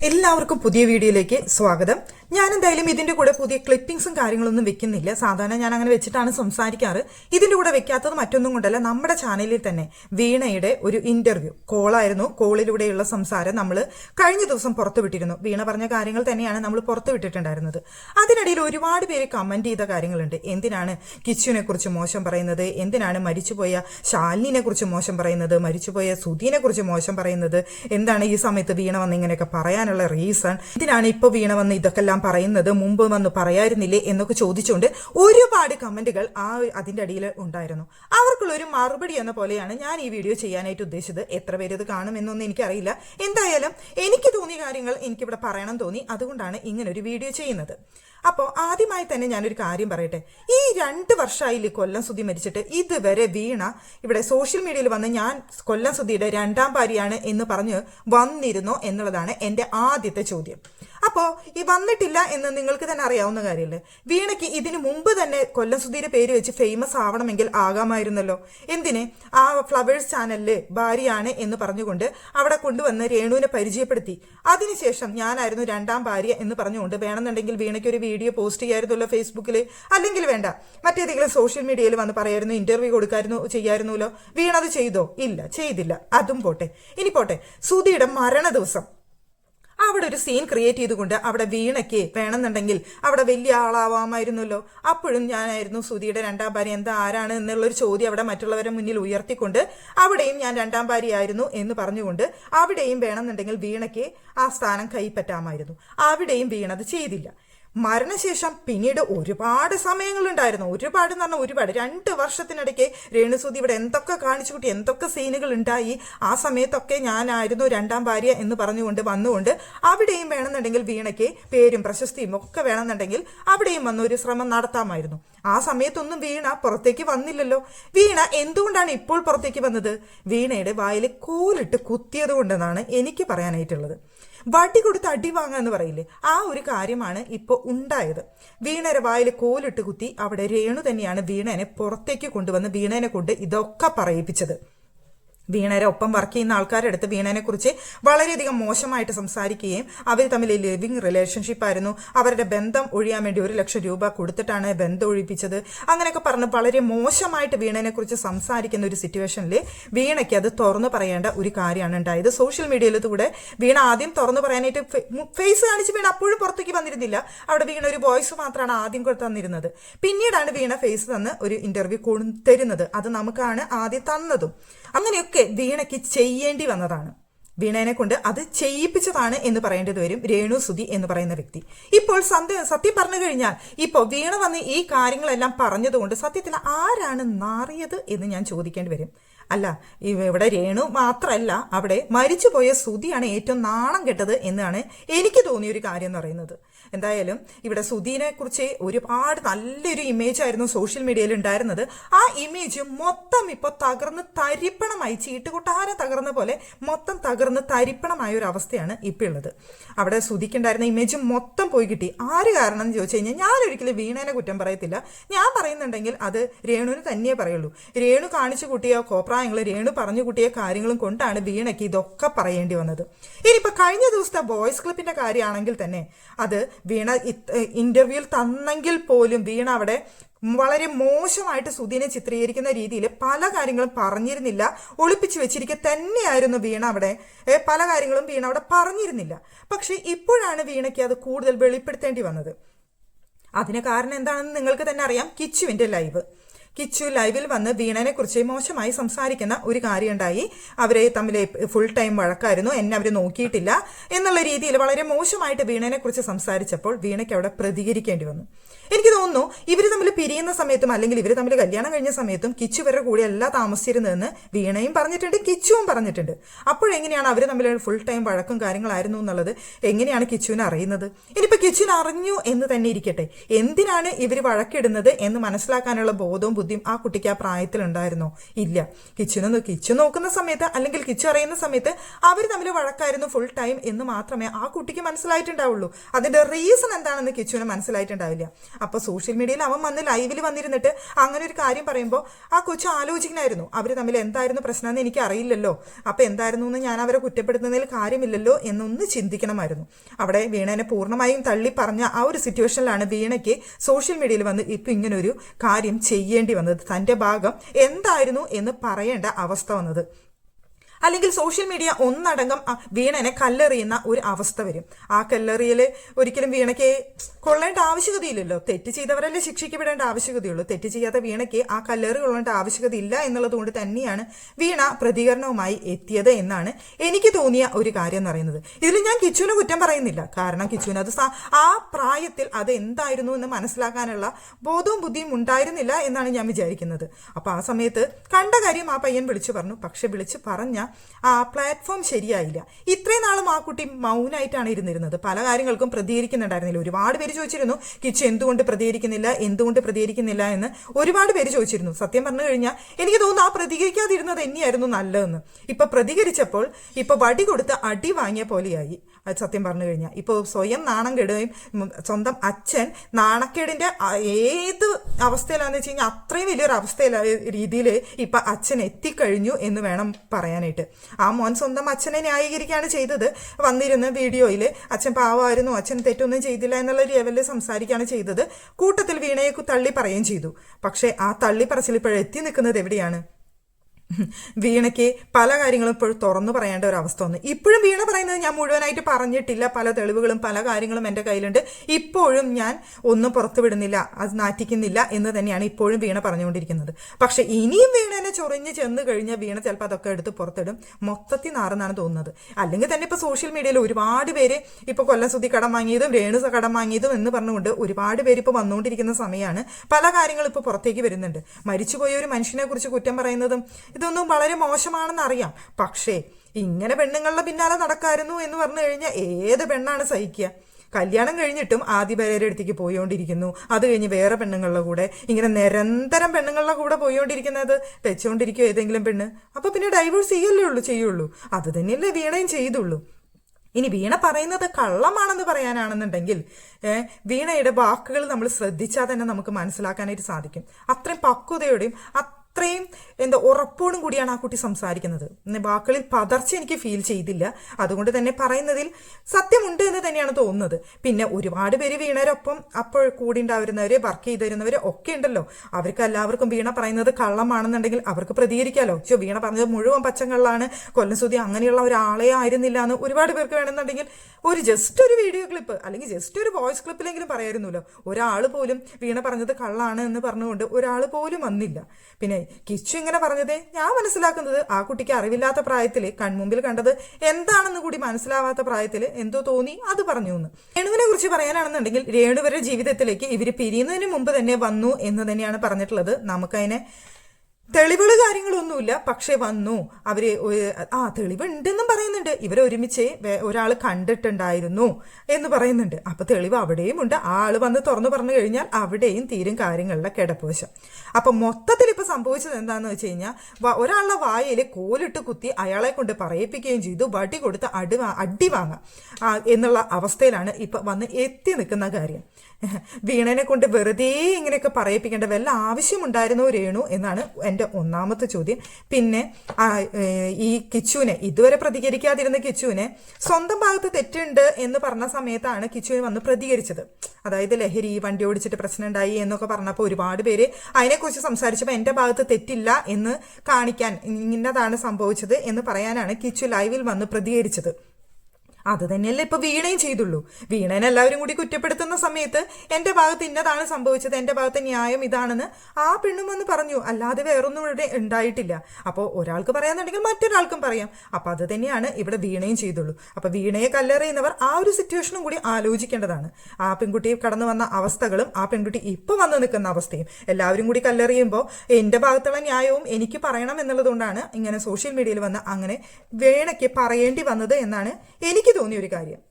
എല്ലാവർക്കും പുതിയ വീഡിയോയിലേക്ക് സ്വാഗതം. ഞാൻ എന്തായാലും ഇതിന്റെ കൂടെ പുതിയ ക്ലിപ്പിംഗ്സും കാര്യങ്ങളൊന്നും വെക്കുന്നില്ല. സാധാരണ ഞാൻ അങ്ങനെ വെച്ചിട്ടാണ് സംസാരിക്കാറ്. ഇതിന്റെ കൂടെ വെക്കാത്തത് മറ്റൊന്നും കൊണ്ടല്ല നമ്മുടെ ചാനലിൽ തന്നെ വീണയുടെ ഒരു ഇന്റർവ്യൂ കോളായിരുന്നു. കോളിലൂടെയുള്ള സംസാരം നമ്മൾ കഴിഞ്ഞ ദിവസം പുറത്തുവിട്ടിരുന്നു വീണ പറഞ്ഞ കാര്യങ്ങൾ തന്നെയാണ് നമ്മൾ പുറത്തുവിട്ടിട്ടുണ്ടായിരുന്നത് അതിനിടയിൽ ഒരുപാട് പേര് കമന്റ് ചെയ്ത കാര്യങ്ങളുണ്ട്. എന്തിനാണ് കിച്ചുവിനെ കുറിച്ച് മോശം പറയുന്നത്? എന്തിനാണ് മരിച്ചുപോയ ശാലിനിനെ കുറിച്ച് മോശം പറയുന്നത്? മരിച്ചുപോയ സുധീനെ കുറിച്ച് മോശം പറയുന്നത്? എന്താണ് ഈ സമയത്ത് വീണ വന്ന് ഇങ്ങനെയൊക്കെ പറയാനുള്ള റീസൺ ഇതിനാണ് ഇപ്പൊ വീണ വന്ന് ഇതൊക്കെല്ലാം പറയുന്നത് മുമ്പ് വന്ന് പറയായിരുന്നില്ലേ എന്നൊക്കെ ചോദിച്ചുകൊണ്ട് ഒരുപാട് കമന്റുകൾ ആ അതിന്റെ അടിയിൽ ഉണ്ടായിരുന്നു. അവർക്കുള്ള ഒരു മറുപടി എന്ന പോലെയാണ് ഞാൻ ഈ വീഡിയോ ചെയ്യാനായിട്ട് ഉദ്ദേശിച്ചത്. എത്ര പേര് ഇത് കാണുമെന്നൊന്നും എനിക്കറിയില്ല. എന്തായാലും എനിക്ക് തോന്നിയ കാര്യങ്ങൾ എനിക്കിവിടെ പറയണം തോന്നി. അതുകൊണ്ടാണ് ഇങ്ങനെ ഒരു വീഡിയോ ചെയ്യുന്നത്. അപ്പോൾ ആദ്യമായി തന്നെ ഞാനൊരു കാര്യം പറയട്ടെ. ഈ രണ്ട് വർഷമായില്ലേ കൊല്ലം സുധി മരിച്ചിട്ട് ഇതുവരെ വീണ ഇവിടെ സോഷ്യൽ മീഡിയയിൽ വന്ന് ഞാൻ കൊല്ലം സുധിയുടെ രണ്ടാം ഭാര്യയാണ് എന്ന് പറഞ്ഞ് വന്നിരുന്നോ എന്നുള്ളതാണ് എന്റെ ആദ്യത്തെ ചോദ്യം. അപ്പോൾ ഈ വന്നിട്ടില്ല എന്ന് നിങ്ങൾക്ക് തന്നെ അറിയാവുന്ന കാര്യമല്ലേ വീണയ്ക്ക് ഇതിനു മുമ്പ് തന്നെ കൊല്ലം സുധീരെ പേര് വെച്ച് ഫേമസ് ആവണമെങ്കിൽ ആകാമായിരുന്നല്ലോ. എന്തിന്? ആ ഫ്ലവേഴ്സ് ചാനലിൽ ഭാര്യയാണ് എന്ന് പറഞ്ഞുകൊണ്ട് അവിടെ കൊണ്ടുവന്ന് രേണുവിനെ പരിചയപ്പെടുത്തി. അതിനുശേഷം ഞാനായിരുന്നു രണ്ടാം ഭാര്യ എന്ന് പറഞ്ഞുകൊണ്ട് വേണമെന്നുണ്ടെങ്കിൽ വീണയ്ക്ക് ഒരു വീഡിയോ പോസ്റ്റ് ചെയ്യായിരുന്നല്ലോ ഫേസ്ബുക്കിൽ അല്ലെങ്കിൽ വേണ്ട. മറ്റേതെങ്കിലും സോഷ്യൽ മീഡിയയിൽ വന്ന് പറയായിരുന്നു ഇന്റർവ്യൂ കൊടുക്കായിരുന്നു ചെയ്യായിരുന്നല്ലോ വീണത് ചെയ്തോ? ഇല്ല ചെയ്തില്ല. അതും പോട്ടെ. ഇനി പോട്ടെ. സുധിയുടെ മരണ ദിവസം അവിടെ ഒരു സീൻ ക്രിയേറ്റ് ചെയ്തുകൊണ്ട് അവിടെ വീണയ്ക്ക് വേണമെന്നുണ്ടെങ്കിൽ അവിടെ വലിയ ആളാവാമായിരുന്നല്ലോ. അപ്പോഴും ഞാനായിരുന്നു സുധിയുടെ രണ്ടാം ഭാര്യ. എന്താ ആരാണ് എന്നുള്ളൊരു ചോദ്യം അവിടെ മറ്റുള്ളവരെ മുന്നിൽ ഉയർത്തിക്കൊണ്ട് അവിടെയും ഞാൻ രണ്ടാം ഭാര്യയായിരുന്നു എന്ന് പറഞ്ഞുകൊണ്ട് അവിടെയും വേണമെന്നുണ്ടെങ്കിൽ വീണയ്ക്ക് ആ സ്ഥാനം കൈപ്പറ്റാമായിരുന്നു. അവിടെയും വീണത് ചെയ്തില്ല. മരണശേഷം പിന്നീട് ഒരുപാട് സമയങ്ങളുണ്ടായിരുന്നു. ഒരുപാട് എന്ന് പറഞ്ഞാൽ ഒരുപാട്. രണ്ട് വർഷത്തിനിടയ്ക്ക് രേണുസൂതി ഇവിടെ എന്തൊക്കെ കാണിച്ചു കൂട്ടി എന്തൊക്കെ സീനുകൾ ഉണ്ടായി ആ സമയത്തൊക്കെ ഞാനായിരുന്നു രണ്ടാം ഭാര്യ എന്ന് പറഞ്ഞുകൊണ്ട് വന്നുകൊണ്ട് അവിടെയും വേണമെന്നുണ്ടെങ്കിൽ വീണയ്ക്ക് പേരും പ്രശസ്തിയും ഒക്കെ വേണമെന്നുണ്ടെങ്കിൽ അവിടെയും വന്ന് ഒരു ശ്രമം നടത്താമായിരുന്നു. ആ സമയത്തൊന്നും വീണ പുറത്തേക്ക് വന്നില്ലല്ലോ. വീണ എന്തുകൊണ്ടാണ് ഇപ്പോൾ പുറത്തേക്ക് വന്നത്? വീണയുടെ വായിൽ കോലിട്ട് കുത്തിയത് കൊണ്ടെന്നാണ് എനിക്ക് പറയാനായിട്ടുള്ളത്. വടി കൊടുത്ത് അടി വാങ്ങുക എന്ന് പറയില്ലേ? ആ ഒരു കാര്യമാണ് ഇപ്പോൾ ഉണ്ടായത്. വീണയുടെ വായിൽ കോലിട്ട് കുത്തി അവിടെ രേണു തന്നെയാണ് വീണനെ പുറത്തേക്ക് കൊണ്ടുവന്ന് വീണനെ കൊണ്ട് ഇതൊക്കെ പറയിപ്പിച്ചത്. വീണയുടെ ഒപ്പം വർക്ക് ചെയ്യുന്ന ആൾക്കാരുടെ അടുത്ത് വീണനെ കുറിച്ച് വളരെയധികം മോശമായിട്ട് സംസാരിക്കുകയും അവർ തമ്മിൽ ലിവിങ് റിലേഷൻഷിപ്പ് ആയിരുന്നു. അവരുടെ ബന്ധം ഒഴിയാൻ വേണ്ടി ഒരു ലക്ഷം രൂപ കൊടുത്തിട്ടാണ് ബന്ധം ഒഴിപ്പിച്ചത്. അങ്ങനെയൊക്കെ പറഞ്ഞ് വളരെ മോശമായിട്ട് വീണനെ കുറിച്ച് സംസാരിക്കുന്ന ഒരു സിറ്റുവേഷനിൽ വീണയ്ക്ക് അത് തുറന്നു പറയേണ്ട ഒരു കാര്യമാണ് ഉണ്ടായത്. സോഷ്യൽ മീഡിയയിൽ കൂടെ വീണ ആദ്യം തുറന്നു പറയാനായിട്ട് ഫേസ് കാണിച്ച് വീണ അപ്പോഴും പുറത്തേക്ക് വന്നിരുന്നില്ല. അവിടെ വീണ ഒരു വോയിസ് മാത്രമാണ് ആദ്യം തന്നിരുന്നത്. പിന്നീടാണ് വീണ ഫേസ് തന്ന് ഒരു ഇന്റർവ്യൂ തരുന്നത്. അത് നമുക്കാണ് ആദ്യം തന്നതും. അങ്ങനെയൊക്കെ വീണയ്ക്ക് ചെയ്യേണ്ടി വന്നതാണ്. വീണേനെ കൊണ്ട് അത് ചെയ്യിപ്പിച്ചതാണ് എന്ന് പറയേണ്ടത് വരും രേണു സുധി എന്ന് പറയുന്ന വ്യക്തി. ഇപ്പോൾ സന്ധ്യ സത്യം പറഞ്ഞു കഴിഞ്ഞാൽ ഇപ്പോൾ വീണ വന്ന് ഈ കാര്യങ്ങളെല്ലാം പറഞ്ഞതുകൊണ്ട് സത്യത്തിൽ ആരാണ് നാറിയത് എന്ന് ഞാൻ ചോദിക്കേണ്ടി വരും. അല്ല ഇവിടെ രേണു മാത്രമല്ല അവിടെ മരിച്ചുപോയ സുധിയാണ് ഏറ്റവും നാണം കെട്ടത് എന്നാണ് എനിക്ക് തോന്നിയ ഒരു കാര്യം എന്ന് പറയുന്നത്. എന്തായാലും ഇവിടെ സുധീനെ കുറിച്ച് ഒരുപാട് നല്ലൊരു ഇമേജ് ആയിരുന്നു സോഷ്യൽ മീഡിയയിൽ ഉണ്ടായിരുന്നത്. ആ ഇമേജ് മൊത്തം ഇപ്പോൾ തകർന്ന് തരിപ്പണമായി ചീട്ടുകൊട്ടാരെ തകർന്ന പോലെ മൊത്തം തകർന്ന് തരിപ്പണമായ ഒരു അവസ്ഥയാണ് ഇപ്പോൾ ഉള്ളത്. അവിടെ സുധിക്കുണ്ടായിരുന്ന ഇമേജ് മൊത്തം പോയി കിട്ടി. ആര് കാരണം എന്ന് ചോദിച്ചു കഴിഞ്ഞാൽ ഞാൻ ഒരിക്കലും വീണേനെ കുറ്റം പറയത്തില്ല. ഞാൻ പറയുന്നുണ്ടെങ്കിൽ അത് രേണുവിന് തന്നെയേ പറയുള്ളൂ. രേണു കാണിച്ചു കൂട്ടിയ കോപ്രായങ്ങൾ രേണു പറഞ്ഞു കൂട്ടിയ കാര്യങ്ങളും കൊണ്ടാണ് വീണയ്ക്ക് ഇതൊക്കെ പറയേണ്ടി വന്നത്. ഇനിയിപ്പോൾ കഴിഞ്ഞ ദിവസത്തെ ബോയ്സ് ക്ലിപ്പിന്റെ കാര്യമാണെങ്കിൽ തന്നെ അത് വീണ ഇന്റർവ്യൂവിൽ തന്നെങ്കിൽ പോലും വീണ അവിടെ വളരെ മോശമായിട്ട് സുധീനെ ചിത്രീകരിക്കുന്ന രീതിയിൽ പല കാര്യങ്ങളും പറഞ്ഞിരുന്നില്ല. ഒളിപ്പിച്ചു വെച്ചിരിക്കുക തന്നെയായിരുന്നു വീണ അവിടെ. പല കാര്യങ്ങളും വീണ അവിടെ പറഞ്ഞിരുന്നില്ല. പക്ഷേ ഇപ്പോഴാണ് വീണയ്ക്ക് അത് കൂടുതൽ വെളിപ്പെടുത്തേണ്ടി വന്നത്. അതിന് കാരണം എന്താണെന്ന് നിങ്ങൾക്ക് തന്നെ അറിയാം. കിച്ചുവിന്റെ ലൈവ്. കിച്ചു ലൈവിൽ വന്ന് വീണനെ കുറിച്ച് മോശമായി സംസാരിക്കുന്ന ഒരു കാര്യമുണ്ടായി. അവരെ തമ്മിൽ ഫുൾ ടൈം വഴക്കായിരുന്നു. എന്നെ അവർ നോക്കിയിട്ടില്ല എന്നുള്ള രീതിയിൽ വളരെ മോശമായിട്ട് വീണനെ കുറിച്ച് സംസാരിച്ചപ്പോൾ വീണയ്ക്ക് അവിടെ പ്രതികരിക്കേണ്ടി വന്നു. എനിക്ക് തോന്നുന്നു ഇവർ തമ്മിൽ പിരിയുന്ന സമയത്തും അല്ലെങ്കിൽ ഇവർ തമ്മിൽ കല്യാണം കഴിഞ്ഞ സമയത്തും കിച്ചു ഇവരുടെ കൂടെ അല്ല താമസിച്ചിരുന്നതെന്ന് വീണയും പറഞ്ഞിട്ടുണ്ട് കിച്ചുവും പറഞ്ഞിട്ടുണ്ട്. അപ്പോഴെങ്ങനെയാണ് അവർ തമ്മിൽ ഫുൾ ടൈം വഴക്കും കാര്യങ്ങളായിരുന്നു എന്നുള്ളത് എങ്ങനെയാണ് കിച്ചുവിനെ അറിയുന്നത്? ഇനിയിപ്പോൾ കിച്ചുവിന് അറിഞ്ഞു എന്ന് തന്നെ ഇരിക്കട്ടെ. എന്തിനാണ് ഇവർ വഴക്കിടുന്നത് എന്ന് മനസ്സിലാക്കാനുള്ള ബോധവും ബുദ്ധിയും ആ കുട്ടിക്ക് ആ പ്രായത്തിലുണ്ടായിരുന്നോ ഇല്ല. കിച്ചുനെ കിച്ചു നോക്കുന്ന സമയത്ത് അല്ലെങ്കിൽ കിച്ചു അറിയുന്ന സമയത്ത് അവർ തമ്മിൽ വഴക്കായിരുന്നു ഫുൾ ടൈം എന്ന് മാത്രമേ ആ കുട്ടിക്ക് മനസ്സിലായിട്ടുണ്ടാവുള്ളൂ. അതിന്റെ റീസൺ എന്താണെന്ന് കിച്ചുവിന് മനസ്സിലായിട്ടുണ്ടാവില്ല. അപ്പൊ സോഷ്യൽ മീഡിയയിൽ അവൻ വന്ന് ലൈവിൽ വന്നിരുന്നിട്ട് അങ്ങനെ ഒരു കാര്യം പറയുമ്പോൾ ആ കൊച്ചു ആലോചിക്കണമായിരുന്നു അവർ തമ്മിൽ എന്തായിരുന്നു പ്രശ്നം എന്ന് എനിക്ക് അറിയില്ലല്ലോ അപ്പോൾ എന്തായിരുന്നു എന്ന് ഞാൻ അവരെ കുറ്റപ്പെടുത്തുന്നതിൽ കാര്യമില്ലല്ലോ എന്നൊന്ന് ചിന്തിക്കണമായിരുന്നു. അവിടെ വീണേനെ പൂർണമായും തള്ളി പറഞ്ഞ ആ ഒരു സിറ്റുവേഷനിലാണ് വീണയ്ക്ക് സോഷ്യൽ മീഡിയയിൽ വന്ന് ഇപ്പം ഇങ്ങനൊരു കാര്യം ചെയ്യേണ്ടി വന്നത്. തന്റെ ഭാഗം എന്തായിരുന്നു എന്ന് പറയേണ്ട അവസ്ഥ വന്നത്. അല്ലെങ്കിൽ സോഷ്യൽ മീഡിയ ഒന്നടങ്കം വീണനെ കല്ലെറിയുന്ന ഒരു അവസ്ഥ വരും. ആ കല്ലെറിയൽ ഒരിക്കലും വീണയ്ക്ക് കൊള്ളേണ്ട ആവശ്യകതയില്ലല്ലോ. തെറ്റ് ചെയ്തവരല്ലേ ശിക്ഷിക്കപ്പെടേണ്ട ആവശ്യകതയുള്ളൂ. തെറ്റ് ചെയ്യാത്ത വീണയ്ക്ക് ആ കല്ലെറി കൊള്ളേണ്ട ആവശ്യകതയില്ല എന്നുള്ളതുകൊണ്ട് തന്നെയാണ് വീണ പ്രതികരണവുമായി എത്തിയത് എന്നാണ് എനിക്ക് തോന്നിയ ഒരു കാര്യം എന്ന് പറയുന്നത്. ഇതിൽ ഞാൻ കിച്ചുവിനെ കുറ്റം പറയുന്നില്ല. കാരണം കിച്ചുവിന് അത് ആ പ്രായത്തിൽ അത് എന്തായിരുന്നു എന്ന് മനസ്സിലാക്കാനുള്ള ബോധവും ബുദ്ധിയും ഉണ്ടായിരുന്നില്ല എന്നാണ് ഞാൻ വിചാരിക്കുന്നത്. അപ്പൊ ആ സമയത്ത് കണ്ട കാര്യം ആ പയ്യൻ വിളിച്ചു പറഞ്ഞു. പക്ഷെ വിളിച്ചു പറഞ്ഞ ആ പ്ലാറ്റ്ഫോം ശരിയായില്ല. ഇത്രയും നാളും ആ കുട്ടി മൗനായിട്ടാണ് ഇരുന്നിരുന്നത്. പല കാര്യങ്ങൾക്കും പ്രതികരിക്കുന്നുണ്ടായിരുന്നില്ല. ഒരുപാട് പേര് ചോദിച്ചിരുന്നു കിച്ചു എന്തുകൊണ്ട് പ്രതികരിക്കുന്നില്ല? എന്തുകൊണ്ട് പ്രതികരിക്കുന്നില്ല? എന്ന് ഒരുപാട് പേര് ചോദിച്ചിരുന്നു. സത്യം പറഞ്ഞു കഴിഞ്ഞാൽ എനിക്ക് തോന്നുന്നു ആ പ്രതികരിക്കാതിരുന്നത് എന്നെയായിരുന്നു നല്ലതെന്ന്. ഇപ്പൊ പ്രതികരിച്ചപ്പോൾ ഇപ്പൊ വടി കൊടുത്ത് അടി വാങ്ങിയ പോലെയായി. സത്യം പറഞ്ഞു കഴിഞ്ഞാൽ ഇപ്പോൾ സ്വയം നാണം കെടുകയും സ്വന്തം അച്ഛൻ നാണക്കേടിന്റെ ഏത് അവസ്ഥയിലാണെന്ന് വെച്ച് കഴിഞ്ഞാൽ അത്രയും വലിയൊരു അവസ്ഥയിലായ രീതിയിൽ ഇപ്പൊ അച്ഛൻ എത്തിക്കഴിഞ്ഞു എന്ന് വേണം പറയാനായിട്ട്. ആ മോൻ സ്വന്തം അച്ഛനെ ന്യായീകരിക്കുകയാണ് ചെയ്തത്. വന്നിരുന്ന വീഡിയോയിൽ അച്ഛൻ പാവമായിരുന്നു അച്ഛൻ തെറ്റൊന്നും ചെയ്തില്ല എന്നുള്ള ലെവലിൽ സംസാരിക്കുകയാണ് ചെയ്തത്. കൂട്ടത്തിൽ വീണയെ തള്ളി പറയുകയും ചെയ്തു. പക്ഷേ ആ തള്ളി പറച്ചിൽ ഇപ്പോഴെത്തി നിൽക്കുന്നത് എവിടെയാണ്? വീണയ്ക്ക് പല കാര്യങ്ങളും ഇപ്പോഴും തുറന്നു പറയേണ്ട ഒരു അവസ്ഥ വന്നു. ഇപ്പോഴും വീണ പറയുന്നത് ഞാൻ മുഴുവനായിട്ട് പറഞ്ഞിട്ടില്ല. പല തെളിവുകളും പല കാര്യങ്ങളും എന്റെ കയ്യിലുണ്ട്. ഇപ്പോഴും ഞാൻ ഒന്നും പുറത്തു വിടുന്നില്ല അത് നാറ്റിക്കുന്നില്ല എന്ന് തന്നെയാണ് ഇപ്പോഴും വീണ പറഞ്ഞുകൊണ്ടിരിക്കുന്നത്. പക്ഷെ ഇനിയും വീണനെ ചൊറിഞ്ഞ് ചെന്ന് കഴിഞ്ഞാൽ വീണ ചിലപ്പോൾ അതൊക്കെ എടുത്ത് പുറത്തിടും. മൊത്തത്തിൽ നാറെന്നാണ് തോന്നുന്നത്. അല്ലെങ്കിൽ തന്നെ ഇപ്പോൾ സോഷ്യൽ മീഡിയയിൽ ഒരുപാട് പേര് ഇപ്പോൾ കൊല്ലം സുതി കടം വാങ്ങിയതും രേണുസ കടം വാങ്ങിയതും എന്ന് പറഞ്ഞുകൊണ്ട് ഒരുപാട് പേര് ഇപ്പോൾ വന്നുകൊണ്ടിരിക്കുന്ന സമയമാണ് പല കാര്യങ്ങളും ഇപ്പോൾ പുറത്തേക്ക് വരുന്നുണ്ട്. മരിച്ചുപോയ ഒരു മനുഷ്യനെ കുറിച്ച് കുറ്റം പറയുന്നതും ഇതൊന്നും വളരെ മോശമാണെന്ന് അറിയാം പക്ഷേ ഇങ്ങനെ പെണ്ണുങ്ങളുടെ പിന്നാലെ നടക്കായിരുന്നു എന്ന് പറഞ്ഞു കഴിഞ്ഞാൽ ഏത് പെണ്ണാണ് സഹിക്കുക? കല്യാണം കഴിഞ്ഞിട്ടും ആദ്യ പേരുടെ അടുത്തേക്ക് പോയിക്കൊണ്ടിരിക്കുന്നു അത് കഴിഞ്ഞ് വേറെ പെണ്ണുങ്ങളുടെ കൂടെ ഇങ്ങനെ നിരന്തരം പെണ്ണുങ്ങളുടെ കൂടെ പോയിക്കൊണ്ടിരിക്കുന്നത് വെച്ചുകൊണ്ടിരിക്കുമോ ഏതെങ്കിലും പെണ്ണ്? അപ്പൊ പിന്നെ ഡൈവേഴ്സ് ചെയ്യല്ലേ ഉള്ളൂ ചെയ്യുള്ളൂ. അത് തന്നെയല്ലേ വീണയും ചെയ്തുള്ളൂ. ഇനി വീണ പറയുന്നത് കള്ളമാണെന്ന് പറയാനാണെന്നുണ്ടെങ്കിൽ വീണയുടെ വാക്കുകൾ നമ്മൾ ശ്രദ്ധിച്ചാൽ തന്നെ നമുക്ക് മനസ്സിലാക്കാനായിട്ട് സാധിക്കും. അത്രയും പക്വതയോടെയും അത്രയും എന്താ ഉറപ്പോടും കൂടിയാണ് ആ കുട്ടി സംസാരിക്കുന്നത്. വാക്കുകളിൽ പതർച്ച എനിക്ക് ഫീൽ ചെയ്തില്ല. അതുകൊണ്ട് തന്നെ പറയുന്നതിൽ സത്യമുണ്ട് എന്ന് തന്നെയാണ് തോന്നുന്നത്. പിന്നെ ഒരുപാട് പേര് വീണരൊപ്പം അപ്പോൾ കൂടി ഉണ്ടായിരുന്നവര് വർക്ക് ചെയ്തിരുന്നവര് ഒക്കെ ഉണ്ടല്ലോ. അവർക്ക് എല്ലാവർക്കും വീണ പറയുന്നത് കള്ളമാണെന്നുണ്ടെങ്കിൽ അവർക്ക് പ്രതികരിക്കാലോ. ചോ വീണ പറഞ്ഞത് മുഴുവൻ പച്ചക്കള്ളാണ്. കൊല്ലസുതി അങ്ങനെയുള്ള ഒരാളെ ആയിരുന്നില്ല എന്ന് ഒരുപാട് പേർക്ക് വേണമെന്നുണ്ടെങ്കിൽ ഒരു ജസ്റ്റ് ഒരു വീഡിയോ ക്ലിപ്പ് അല്ലെങ്കിൽ ജസ്റ്റ് ഒരു വോയിസ് ക്ലിപ്പിലെങ്കിലും പറയായിരുന്നല്ലോ. ഒരാൾ പോലും വീണ പറഞ്ഞത് കള്ളാണ് എന്ന് പറഞ്ഞുകൊണ്ട് ഒരാൾ പോലും വന്നില്ല. പിന്നെ കിച്ചു ഇങ്ങനെ പറഞ്ഞത് ഞാൻ മനസ്സിലാക്കുന്നത് ആ കുട്ടിക്ക് അറിവില്ലാത്ത പ്രായത്തിൽ കൺമുമ്പിൽ കണ്ടത് എന്താണെന്ന് കൂടി മനസ്സിലാവാത്ത പ്രായത്തിൽ എന്തോ തോന്നി അത് പറഞ്ഞു എന്ന്. രേണുവിനെ കുറിച്ച് പറയാനാണെന്നുണ്ടെങ്കിൽ രേണുവരുടെ ജീവിതത്തിലേക്ക് ഇവർ പിരിയുന്നതിന് മുമ്പ് തന്നെ വന്നു എന്ന് തന്നെയാണ് പറഞ്ഞിട്ടുള്ളത്. നമുക്കതിനെ തെളിവുകൾ കാര്യങ്ങളൊന്നുമില്ല. പക്ഷേ വന്നു. അവർ ആ തെളിവുണ്ടെന്നും പറയുന്നുണ്ട്. ഇവരെ ഒരുമിച്ച് ഒരാൾ കണ്ടിട്ടുണ്ടായിരുന്നു എന്ന് പറയുന്നുണ്ട്. അപ്പൊ തെളിവ് അവിടെയും ഉണ്ട്. ആ ആൾ വന്ന് തുറന്നു പറഞ്ഞു കഴിഞ്ഞാൽ അവിടെയും തീരും കാര്യങ്ങളുടെ കിടപ്പുവശം. അപ്പൊ മൊത്തത്തിൽ ഇപ്പൊ സംഭവിച്ചത് എന്താന്ന് വെച്ച് കഴിഞ്ഞാൽ ഒരാളുടെ വായയിൽ കോലിട്ട് കുത്തി അയാളെ കൊണ്ട് പറയിപ്പിക്കുകയും ചെയ്തു. വടി കൊടുത്ത് അടി അടി വാങ്ങാം. എന്നുള്ള അവസ്ഥയിലാണ് ഇപ്പൊ വന്ന് എത്തി നിൽക്കുന്ന കാര്യം. വീണനെ കൊണ്ട് വെറുതെ ഇങ്ങനെയൊക്കെ പറയിപ്പിക്കേണ്ട വല്ല ആവശ്യമുണ്ടായിരുന്നോ രേണു എന്നാണ് എന്റെ ഒന്നാമത്തെ ചോദ്യം. പിന്നെ ഈ കിച്ചുവിനെ ഇതുവരെ പ്രതികരിക്കാതിരുന്ന കിച്ചുവിനെ സ്വന്തം ഭാഗത്ത് തെറ്റുണ്ട് എന്ന് പറഞ്ഞ സമയത്താണ് കിച്ചുവിന് വന്ന് പ്രതികരിച്ചത്. അതായത് ലഹരി വണ്ടി ഓടിച്ചിട്ട് പ്രശ്നം ഉണ്ടായി എന്നൊക്കെ പറഞ്ഞപ്പോൾ ഒരുപാട് പേര് അതിനെക്കുറിച്ച് സംസാരിച്ചപ്പോൾ എന്റെ ഭാഗത്ത് തെറ്റില്ല എന്ന് കാണിക്കാൻ ഇന്നതാണ് സംഭവിച്ചത് എന്ന് പറയാനാണ് കിച്ചു ലൈവിൽ വന്ന് പ്രതികരിച്ചത്. അത് തന്നെയല്ലേ ഇപ്പൊ വീണയും ചെയ്തുള്ളൂ. വീണേനെ എല്ലാവരും കൂടി കുറ്റപ്പെടുത്തുന്ന സമയത്ത് എന്റെ ഭാഗത്ത് ഇന്നതാണ് സംഭവിച്ചത് എന്റെ ഭാഗത്ത് ന്യായം ഇതാണെന്ന് ആ പെണ്ണും വന്ന് പറഞ്ഞു. അല്ലാതെ വേറൊന്നും ഇവിടെ ഉണ്ടായിട്ടില്ല. അപ്പോൾ ഒരാൾക്ക് പറയാന്നുണ്ടെങ്കിൽ മറ്റൊരാൾക്കും പറയാം. അപ്പൊ അത് തന്നെയാണ് ഇവിടെ വീണയും ചെയ്തുള്ളൂ. അപ്പൊ വീണയെ കല്ലെറിയുന്നവർ ആ ഒരു സിറ്റുവേഷനും കൂടി ആലോചിക്കേണ്ടതാണ്. ആ പെൺകുട്ടി കടന്നു വന്ന അവസ്ഥകളും ആ പെൺകുട്ടി ഇപ്പൊ വന്ന് നിൽക്കുന്ന അവസ്ഥയും എല്ലാവരും കൂടി കല്ലെറിയുമ്പോൾ എന്റെ ഭാഗത്തുള്ള ന്യായവും എനിക്ക് പറയണം എന്നുള്ളതുകൊണ്ടാണ് ഇങ്ങനെ സോഷ്യൽ മീഡിയയിൽ വന്ന് അങ്ങനെ വേണയ്ക്ക് പറയേണ്ടി വന്നത് എന്നാണ് എനിക്ക് തോന്നിയ ഒരു കാര്യം.